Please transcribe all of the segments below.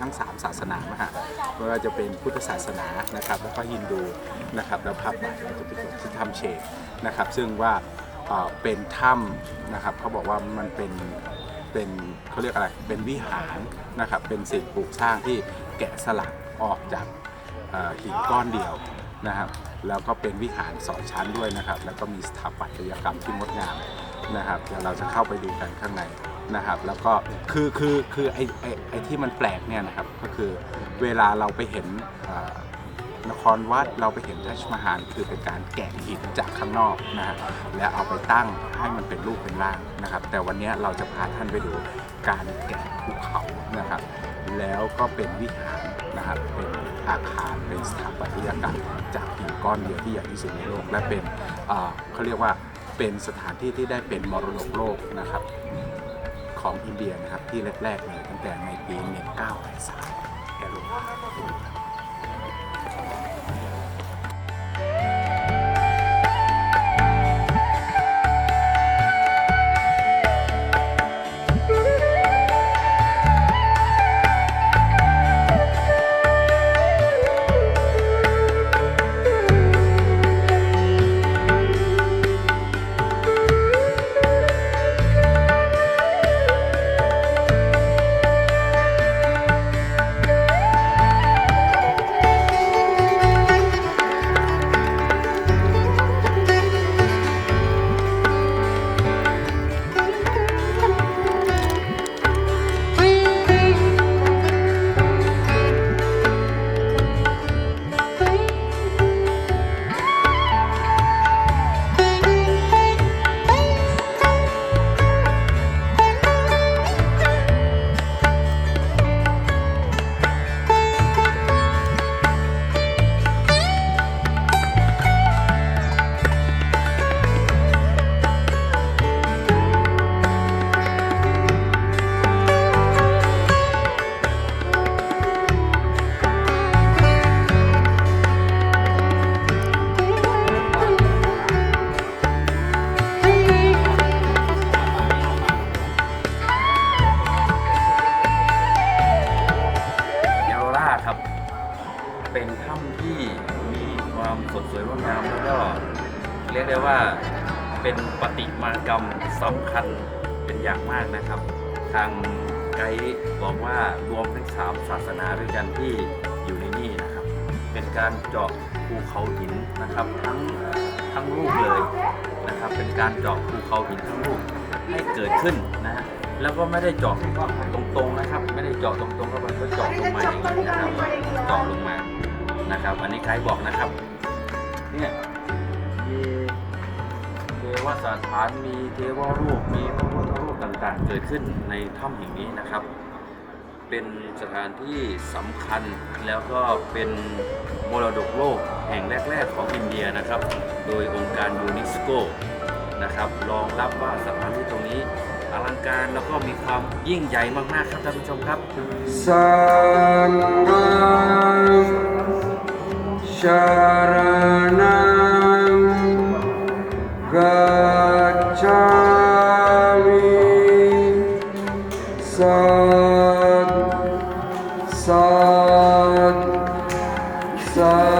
ทั้ง 3 ศาสนานะฮะไม่ว่าจะเป็นพุทธศาสนานะครับแล้วก็ฮินดูนะครับแล้วภาพบ่ายเราจะไปจบที่ถ้ำเชกนะครับ ซึ่งว่าเป็นถ้ำนะครับเขาบอกว่ามันเป็นเป็นเขาเรียกอะไรเป็นวิหารนะครับเป็นสิ่งปลูกสร้างที่แกะสลักออกจากหินก้อนเดียวนะครับแล้วก็เป็นวิหารสองชั้นด้วยนะครับ แล้วก็มีสถาปัตยกรรมที่งดงามนะครับเดี๋ยวเราจะเข้าไปดูกันข้างใน นะครับ แล้วก็คือคือคือไอไอไอที่มันแปลกเนี่ยนะครับ ก็คือเวลาเราไปเห็นนครวัดเราไปเห็นทัชมาฮาลคือเป็นการแกะหินจากข้างนอกนะฮะและเอาไปตั้งให้มันเป็นรูปเป็นร่างนะครับ แต่วันนี้เราจะพาท่านไปดูการแกะภูเขานะครับ แล้วก็เป็นวิหารนะครับเป็นอาคารเป็นสถาปัตยกรรมจากหินก้อนเดียวที่ใหญ่ที่สุดในโลก และเป็นเขาเรียกว่าเป็นสถานที่ที่ได้เป็นมรดกโลกนะครับ ของอินเดียนะครับที่แรกๆเลยตั้งแต่ในปี 1983แกล เป็นปฏิมากรรมสำคัญเป็นอย่างมากนะครับ ทางไกด์บอกว่ารวมทั้งสามศาสนาด้วยกันที่อยู่ในนี่นะครับ เป็นการเจาะภูเขาหินนะครับ ทั้งทั้งลูกเลยนะครับ เป็นการเจาะภูเขาหินทั้งลูกให้เกิดขึ้นนะฮะแล้วก็ไม่ได้เจาะตรงๆนะครับ ไม่ได้เจาะตรงๆเข้าไปก็เจาะลงมาอย่างนี้นะครับเจาะลงมานะครับ อันนี้ไกด์บอกนะครับ เนี่ย สถานมีเทวรูปมีพระพุทธรูปต่างๆ เกิดขึ้นในถ้ำแห่งนี้นะครับ เป็นสถานที่สำคัญแล้วก็เป็นมรดกโลกแห่งแรก ๆ ของอินเดียนะครับ โดยองค์การยูเนสโกนะครับรองรับว่าสถานที่ตรงนี้อลังการแล้วก็มีความยิ่งใหญ่มากๆครับท่านผู้ชมครับ Sangam Sharanam Sad Sad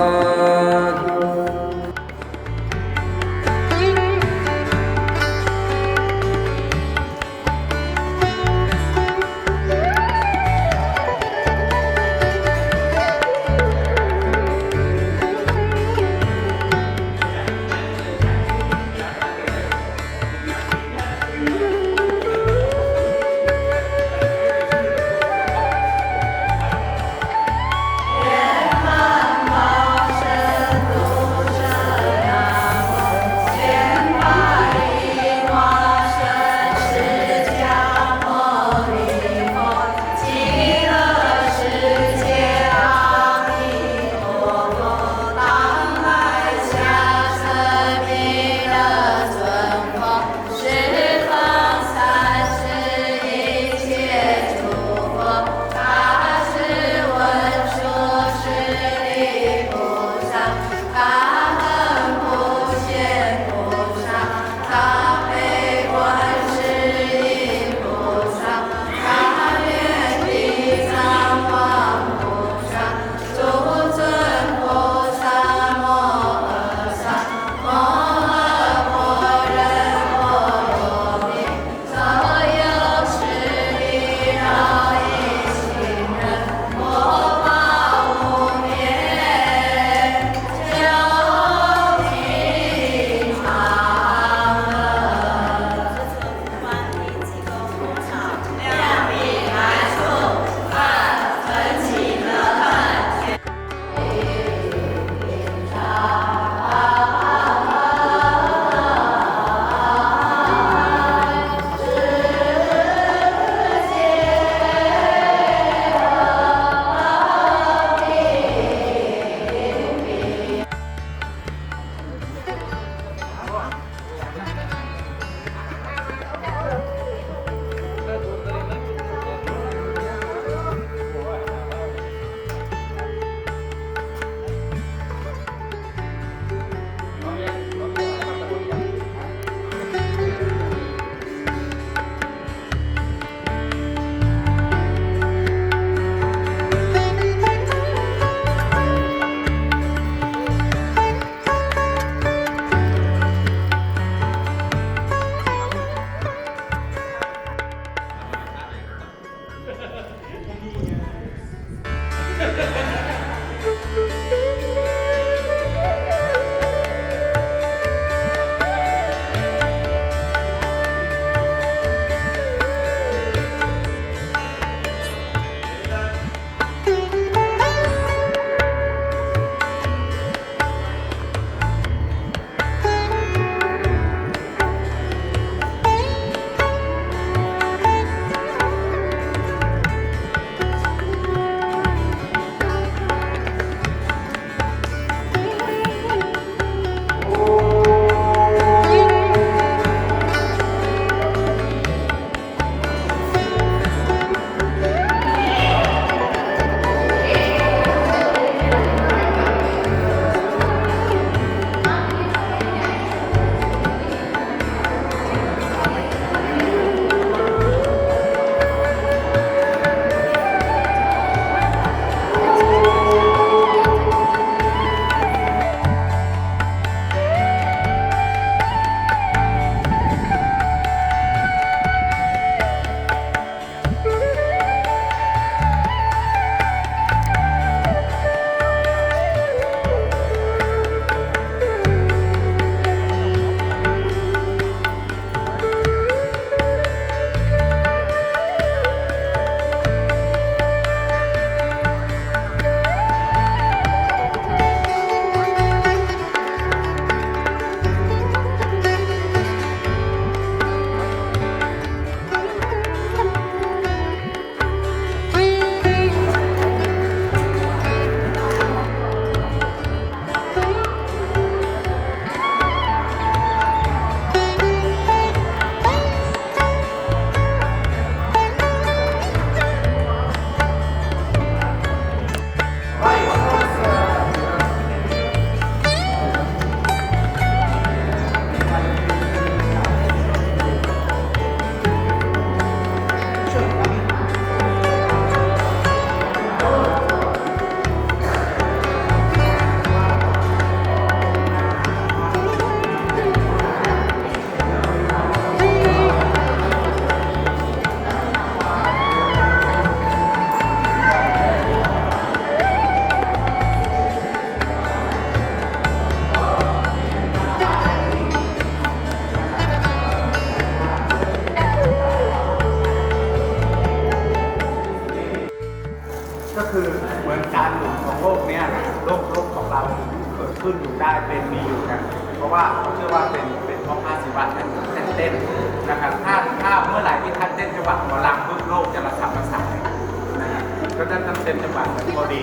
ท่านทำเต็มจังหวะพอดีนี่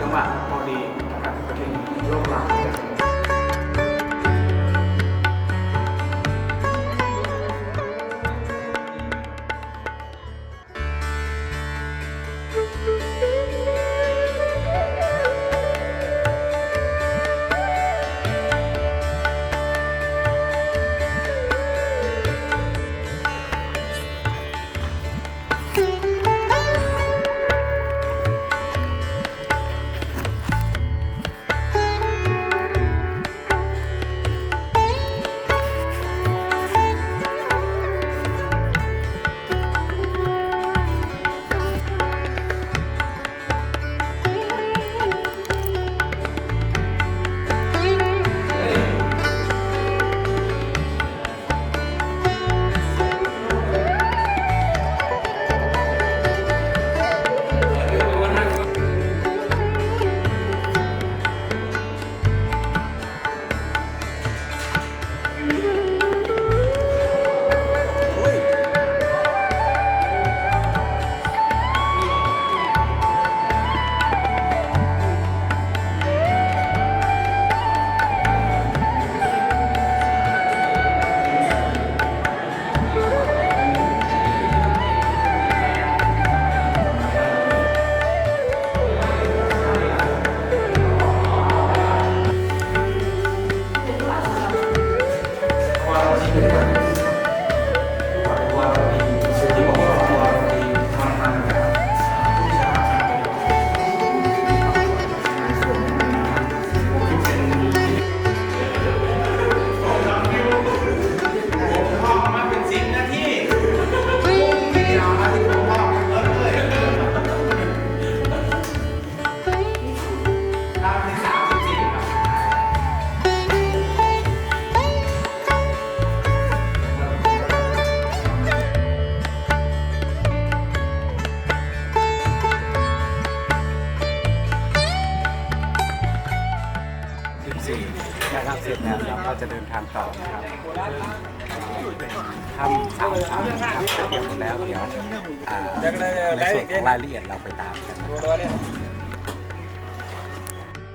จังหวะพอดี จะเดินทางต่อนะครับทำสามสามครับเตรียมหมดแล้วเดี๋ยวอ่าในส่วนของรายละเอียดเราไปตามกันนะครับ